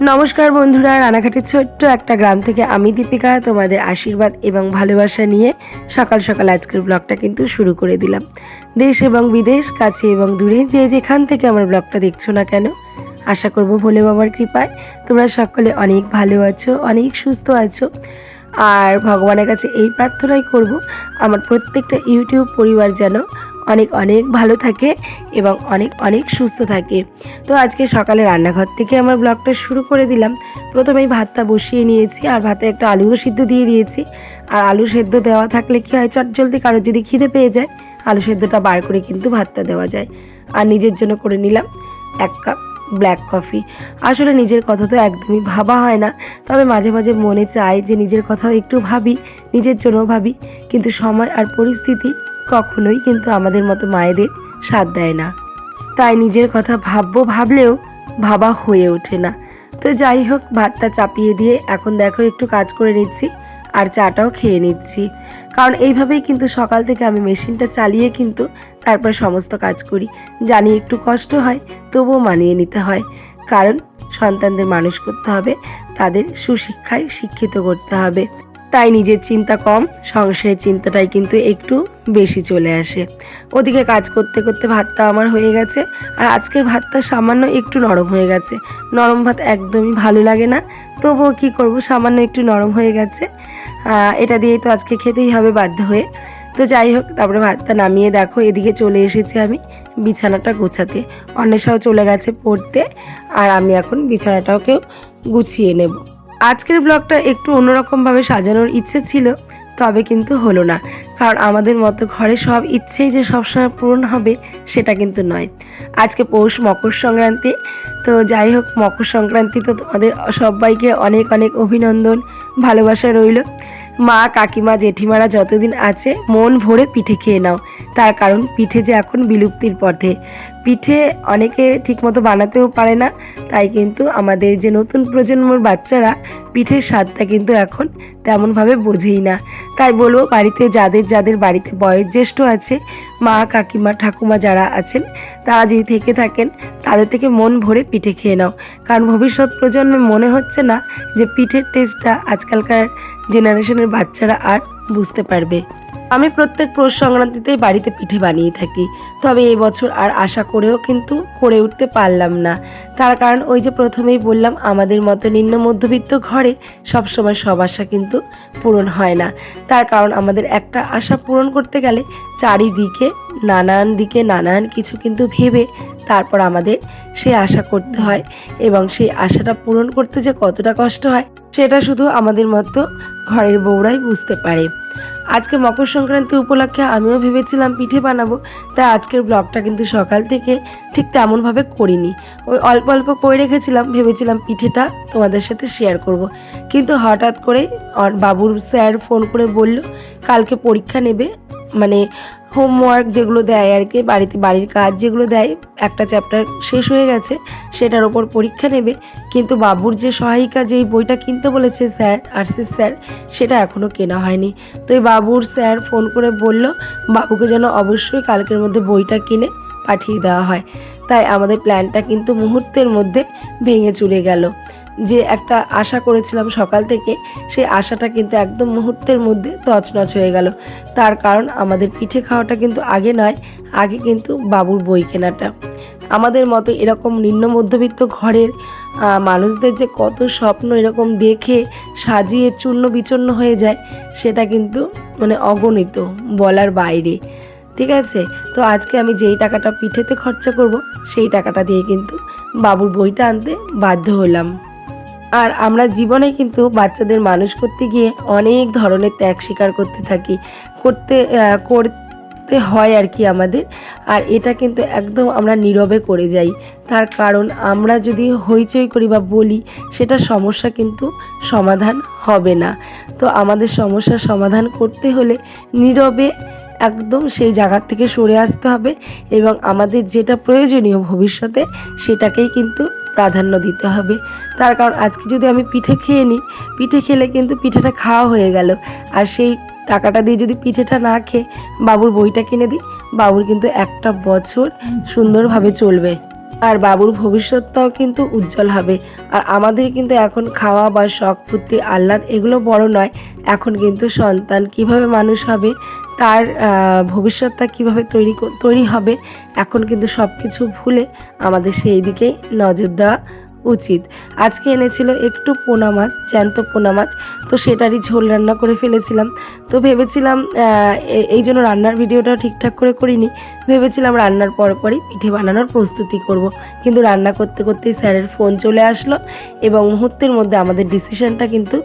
নমস্কার বন্ধুরা, রানাঘাটের ছোট্ট একটা গ্রাম থেকে আমি দীপিকা, তোমাদের আশীর্বাদ এবং ভালোবাসা নিয়ে সকাল সকাল আজকের ব্লগটা কিন্তু শুরু করে দিলাম। দেশ এবং বিদেশ, কাছে এবং দূরে, যে যেখান থেকে আমার ব্লগটা দেখছ না কেন, আশা করব ভোলে বাবার কৃপায়। তোমরা সকলে অনেক ভালো আছো, অনেক সুস্থ আছো। আর ভগবানের কাছে এই প্রার্থনাই করব, আমার প্রত্যেকটা ইউটিউব পরিবার যেন অনেক অনেক ভালো থাকে এবং অনেক অনেক সুস্থ থাকে। তো আজকে সকালে রান্নাঘর থেকে আমার ব্লগটা শুরু করে দিলাম। প্রথমেই ভাতটা বসিয়ে নিয়েছি আর ভাতে একটা আলুও সিদ্ধ দিয়ে দিয়েছি। আর আলু সেদ্ধ দেওয়া থাকলে কী হয় চট জলদি কারোর যদি খিদে পেয়ে যায়, আলু সেদ্ধটা বার করে কিন্তু ভাতটা দেওয়া যায়। আর নিজের জন্য করে নিলাম এক কাপ ব্ল্যাক কফি। আসলে নিজের কথা তো একদমই ভাবা হয় না, তবে মাঝে মাঝে মনে চায় যে নিজের কথাও একটু ভাবি, নিজের জন্য ভাবি। কিন্তু সময় আর পরিস্থিতি কখনোই কিন্তু আমাদের মতো মায়েদের সাথ দেয় না। তাই নিজের কথা ভাববো ভাবলেও ভাবা হয়ে ওঠে না। তো যাই হোক, ভাতটা চাপিয়ে দিয়ে এখন দেখো একটু কাজ করে নিচ্ছি আর চাটাও খেয়ে নিচ্ছি। কারণ এইভাবেই কিন্তু সকাল থেকে আমি মেশিনটা চালিয়ে কিন্তু তারপর সমস্ত কাজ করি। জানি একটু কষ্ট হয়, তবুও মানিয়ে নিতে হয়। কারণ সন্তানদের মানুষ করতে হবে, তাদের সুশিক্ষায় শিক্ষিত করতে হবে। তাই নিজের চিন্তা কম, সংসারের চিন্তাটাই কিন্তু একটু বেশি চলে আসে। ওদিকে কাজ করতে করতে ভাতটা আমার হয়ে গেছে, আর আজকের ভাতটা সামান্য একটু নরম হয়ে গেছে। নরম ভাত একদমই ভালো লাগে না, তবুও কি করব, সামান্য একটু নরম হয়ে গেছে। এটা দিয়েই তো আজকে খেতেই হবে বাধ্য হয়ে। তো যাই হোক, তারপরে ভাতটা নামিয়ে দেখো, এদিকে চলে এসেছি আমি বিছানাটা গোছাতে। অন্বেষাও চলে গেছে পড়তে, আর আমি এখন বিছানাটাকেও গুছিয়ে নেব। আজকের ব্লগটা একটু অন্যরকমভাবে সাজানোর ইচ্ছে ছিল, তবে কিন্তু হলো না। কারণ আমাদের মতো ঘরে সব ইচ্ছেই যে সবসময় পূরণ হবে, সেটা কিন্তু নয়। আজকে পৌষ মকর সংক্রান্তি, তো যাই হোক, মকর সংক্রান্তি তো তোমাদের সবাইকে অনেক অনেক অভিনন্দন, ভালোবাসা রইল। মা, কাকিমা, জেঠিমারা যতদিন আছে, মন ভরে পিঠে খেয়ে নাও। তার কারণ পিঠে যে এখন বিলুপ্তির পথে। পিঠে অনেকে ঠিকমতো বানাতেও পারে না, তাই কিন্তু আমাদের যে নতুন প্রজন্মর বাচ্চারা পিঠের স্বাদটা কিন্তু এখন তেমনভাবে বোঝেই না। তাই বলব, বাড়িতে যাদের যাদের বাড়িতে বয়োজ্যেষ্ঠ আছে, মা, কাকিমা, ঠাকুমা যারা আছেন, তারা যদি থেকে থাকেন, তাদের থেকে মন ভরে পিঠে খেয়ে নাও। কারণ ভবিষ্যৎ প্রজন্মে মনে হচ্ছে না যে পিঠের টেস্টটা আজকালকার জেনারেশনের বাচ্চারা আর বুঝতে পারবে। আমি প্রত্যেক পৌষ সংক্রান্তিতেই বাড়িতে পিঠে বানিয়ে থাকি। তবে এই বছর আর আশা করেও কিন্তু করে উঠতে পারলাম না। তার কারণ ওই যে প্রথমেই বললাম, আমাদের মতো নিম্ন মধ্যবিত্ত ঘরে সবসময় সব আশা কিন্তু পূরণ হয় না। তার কারণ আমাদের একটা আশা পূরণ করতে গেলে চারিদিকে নানান দিকে নানান কিছু কিন্তু ভেবে তারপর আমাদের সেই আশা করতে হয় এবং সেই আশাটা পূরণ করতে যে কতটা কষ্ট হয়, সেটা শুধু আমাদের মতো ঘরের বউরাই বুঝতে পারে। আজকে মকর সংক্রান্তি উপলক্ষে আমিও ভেবেছিলাম পিঠে বানাবো তাই আজকের ব্লগটা কিন্তু সকাল থেকে ঠিক তেমনভাবে করিনি ওই অল্প অল্প করে রেখেছিলাম, ভেবেছিলাম পিঠেটা তোমাদের সাথে শেয়ার করব। কিন্তু হঠাৎ করে বাবুর স্যার ফোন করে বলল, কালকে পরীক্ষা নেবে মানে হোমওয়ার্ক যেগুলো দেয় আর কি, বাড়িতে, বাড়ির কাজ যেগুলো দেয়, একটা চ্যাপ্টার শেষ হয়ে গেছে, সেটার ওপর পরীক্ষা নেবে। কিন্তু বাবুর যে সহায়িকা যেই বইটা কিনতে বলেছে স্যার আর্টসের স্যার, সেটা এখনও কেনা হয়নি। তো এই বাবুর স্যার ফোন করে বলল, বাবুকে যেন অবশ্যই কালকের মধ্যে বইটা কিনে পাঠিয়ে দেওয়া হয়। তাই আমাদের প্ল্যানটা কিন্তু মুহূর্তের মধ্যে ভেঙে চলে গেল। যে একটা আশা করেছিলাম সকাল থেকে সেই আশাটা কিন্তু একদম মুহূর্তের মধ্যে তছনছ হয়ে গেল। তার কারণ আমাদের পিঠে খাওয়াটা কিন্তু আগে নয়, আগে কিন্তু বাবুর বই কেনাটা। আমাদের মতো এরকম নিম্ন মধ্যবিত্ত ঘরের মানুষদের যে কত স্বপ্ন এরকম দেখে সাজিয়ে চূর্ণ বিচূর্ণ হয়ে যায়, সেটা কিন্তু মানে অগণিত বলার বাইরে। ঠিক আছে? তো আজকে আমি যেই টাকাটা পিঠেতে খরচা করব, সেই টাকাটা দিয়ে কিন্তু বাবুর বইটা আনতে বাধ্য হলাম। আর আমরা জীবনে কিন্তু বাচ্চাদের মানুষ করতে গিয়ে অনেক ধরনের ত্যাগ স্বীকার করতে থাকি। করতে করতে হয় আর কি আমাদের। আর এটা কিন্তু একদম আমরা নীরবে করে যাই। তার কারণ আমরা যদি হইচই করি বা বলি, সেটা সমস্যা কিন্তু সমাধান হবে না। তো আমাদের সমস্যার সমাধান করতে হলে নীরবে একদম সেই জায়গার থেকে সরে আসতে হবে এবং আমাদের যেটা প্রয়োজনীয় ভবিষ্যতে, সেটাকেই কিন্তু প্রাধান্য দিতে হবে। তার কারণ আজকে যদি আমি পিঠে খেয়ে নিই, পিঠে খেলে কিন্তু পিঠেটা খাওয়া হয়ে গেল। আর সেই টাকাটা দিয়ে যদি পিঠেটা না খেয়ে বাবুর বইটা কিনে দিই, বাবুর কিন্তু একটা বছর সুন্দরভাবে চলবে। আর বাবুর ভবিষ্যৎটাও কিন্তু উজ্জ্বল হবে। আর আমাদের কিন্তু এখন খাওয়া বা শখ ফুর্তি, আহ্লাদ এগুলো বড় নয়। এখন কিন্তু সন্তান কীভাবে মানুষ হবে তার ভবিষ্যৎটা কীভাবে তৈরি তৈরি হবে, এখন কিন্তু সব কিছু ভুলে আমাদের সেই দিকেই নজর দেওয়া উচিত। আজকে এনেছিল একটু পোনা মাছ, জ্যান্ত পোনা মাছ, তো সেটারই ঝোল রান্না করে ফেলেছিলাম। তো ভেবেছিলাম এই জন্য রান্নার ভিডিওটা ঠিকঠাক করে করিনি। ভেবেছিলাম রান্নার পর পরই পিঠে বানানোর প্রস্তুতি করব। কিন্তু রান্না করতে করতেই স্যারের ফোন চলে আসলো এবং মুহূর্তের মধ্যে আমাদের ডিসিশনটা কিন্তু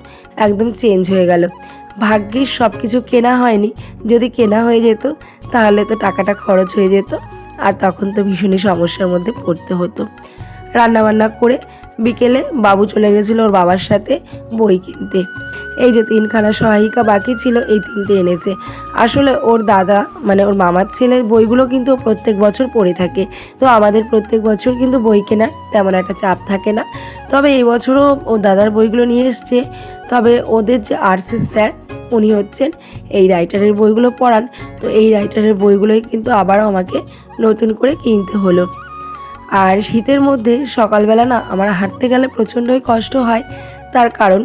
একদম চেঞ্জ হয়ে গেল। ভাগ্যিস সব কিছু কেনা হয়নি। যদি কেনা হয়ে যেত, তাহলে তো টাকাটা খরচ হয়ে যেত আর তখন তো ভীষণই সমস্যার মধ্যে পড়তে হতো। রান্নাবান্না করে বিকেলে বাবু চলে গেছিল ওর বাবার সাথে বই কিনতে। এই যে তিনখানা সহায়িকা বাকি ছিল, এই তিনটে এনেছে। আসলে ওর দাদা মানে ওর মামার ছেলের বইগুলো কিন্তু প্রত্যেক বছর পড়ে থাকে। তো আমাদের প্রত্যেক বছর কিন্তু বই কেনার তেমন একটা চাপ থাকে না। তবে এই বছরও ও দাদার বইগুলো নিয়ে এসছে। তবে ওদের যে আর্টসের স্যার, উনি হচ্ছেন এই রাইটারের বইগুলো পড়ান। তো এই রাইটারের বইগুলোই কিন্তু আবারও আমাকে নতুন করে কিনতে হলো। আর শীতের মধ্যে সকালবেলা না আমার হাঁটতে গেলে প্রচণ্ডই কষ্ট হয়। তার কারণ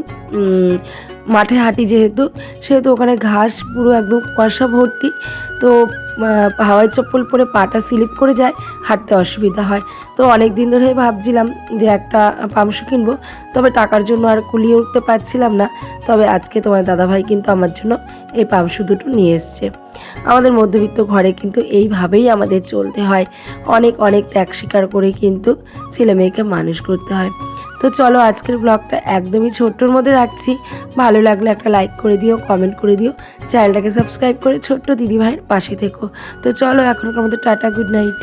মাঠে হাঁটি যেহেতু, সেহেতু ওখানে ঘাস পুরো একদম কুয়াশা ভর্তি। তো হাওয়াই চপ্পল পরে পাটা স্লিপ করে যায়, হাঁটতে অসুবিধা হয়। তো অনেক দিন ধরেই ভাবছিলাম যে একটা পামশু কিনবো, তবে টাকার জন্য আর কুলিয়ে উঠতে পারছিলাম না। তবে আজকে তোমার দাদাভাই কিন্তু আমার জন্য এই পামশু দুটো নিয়ে এসছে। আমাদের মধ্যবিত্ত ঘরে কিন্তু এইভাবেই আমাদের চলতে হয়। অনেক অনেক ত্যাগ স্বীকার করে কিন্তু ছেলে মেয়েকে মানুষ করতে হয়। তো চলো আজকের ব্লগটা একদমই ছোট্টর মধ্যে রাখছি। ভালো লাগলে একটা লাইক করে দিও, কমেন্ট করে দিও। চ্যানেলটাকে সাবস্ক্রাইব করে ছোট্ট দিদিভাইয়ের পাশে থেকো। তো চলো এখনকার মধ্যে টাটা গুড নাইট